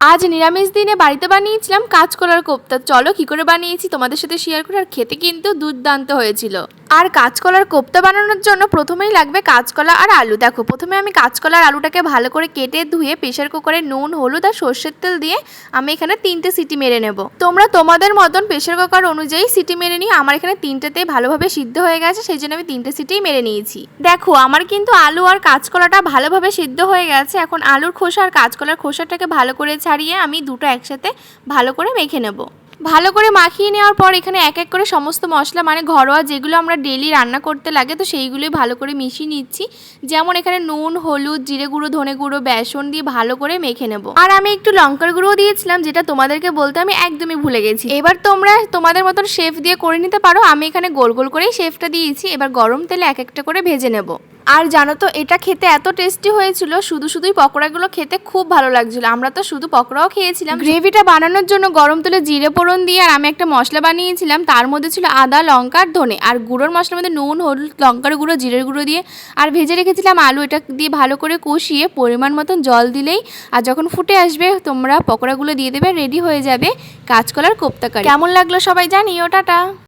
আজ নিরামিষ দিনে বাড়িতে বানিয়েছিলাম কাজ করার কোপ্তা। চলো কি করে বানিয়েছি? তোমাদের সাথে শেয়ার করার খেতে কিন্তু দুর্দান্ত হয়েছিল। আর কাঁচকলার কোপ্তা বানানোর জন্য প্রথমেই লাগবে কাঁচকলা আর আলু। দেখো, প্রথমে আমি কাঁচকলা আর আলুটাকে ভালো করে কেটে ধুয়ে প্রেশার কুকারে নুন, হলুদ আর সর্ষের তেল দিয়ে আমি এখানে তিনটে সিটি মেরে নেব। তোমরা তোমাদের মতন প্রেশার কুকার অনুযায়ী সিটি মেরে নিই আমার এখানে তিনটেতেই ভালোভাবে সিদ্ধ হয়ে গেছে সেই জন্য আমি তিনটে সিটিই মেরে নিয়েছি। দেখো, আমার কিন্তু আলু আর কাঁচকলাটা ভালোভাবে সিদ্ধ হয়ে গেছে। এখন আলুর খোসা আর কাঁচকলার খোসাটাকে ভালো করে ছাড়িয়ে আমি দুটো একসাথে ভালো করে মেখে নেব। ভালো করে মাখিয়ে নেওয়ার পর এখানে এক এক করে সমস্ত মশলা মানে ঘরোয়া যেগুলো আমরা ডেলি রান্না করতে লাগে, তো সেইগুলোই ভালো করে মিশিয়ে নিচ্ছি। যেমন এখানে নুন, হলুদ, জিরে গুঁড়ো, ধনে গুঁড়ো, বেসন দিয়ে ভালো করে মেখে নেব। আর আমি একটু লঙ্কার গুঁড়ো দিয়েছিলাম, যেটা তোমাদেরকে বলতে আমি একদমই ভুলে গেছি। এবার তোমরা তোমাদের মতন শেফ দিয়ে করে নিতে পারো, আমি এখানে গোল গোল করেই শেফটা দিয়েছি, এবার গরম তেলে এক একটা করে ভেজে নেব। আর জানো তো, এটা খেতে এত টেস্টি হয়েছিল, শুধু শুধুই পকোড়াগুলো খেতে খুব ভালো লাগছিল। আমরা তো শুধু পকোড়াও খেয়েছিলাম। গ্রেভিটা বানানোর জন্য গরম তেলে জিরে ফোড়ন দিয়ে আর আমি একটা মশলা বানিয়েছিলাম। তার মধ্যে ছিল আদা, লঙ্কা আর ধনে। আর গুঁড়োর মশলার মধ্যে নুন, হলুদ, লঙ্কার গুঁড়ো, জিরের গুঁড়ো দিয়ে। আর ভেজে রেখেছিলাম আলু, এটা দিয়ে ভালো করে কষিয়ে পরিমাণ মতন জল দিলেই। আর যখন ফুটে আসবে, তোমরা পকোড়াগুলো দিয়ে দেবে রেডি হয়ে যাবে কাঁচকলার কোপ্তা কারি। কেমন লাগল সবাই জানিও, টাটা।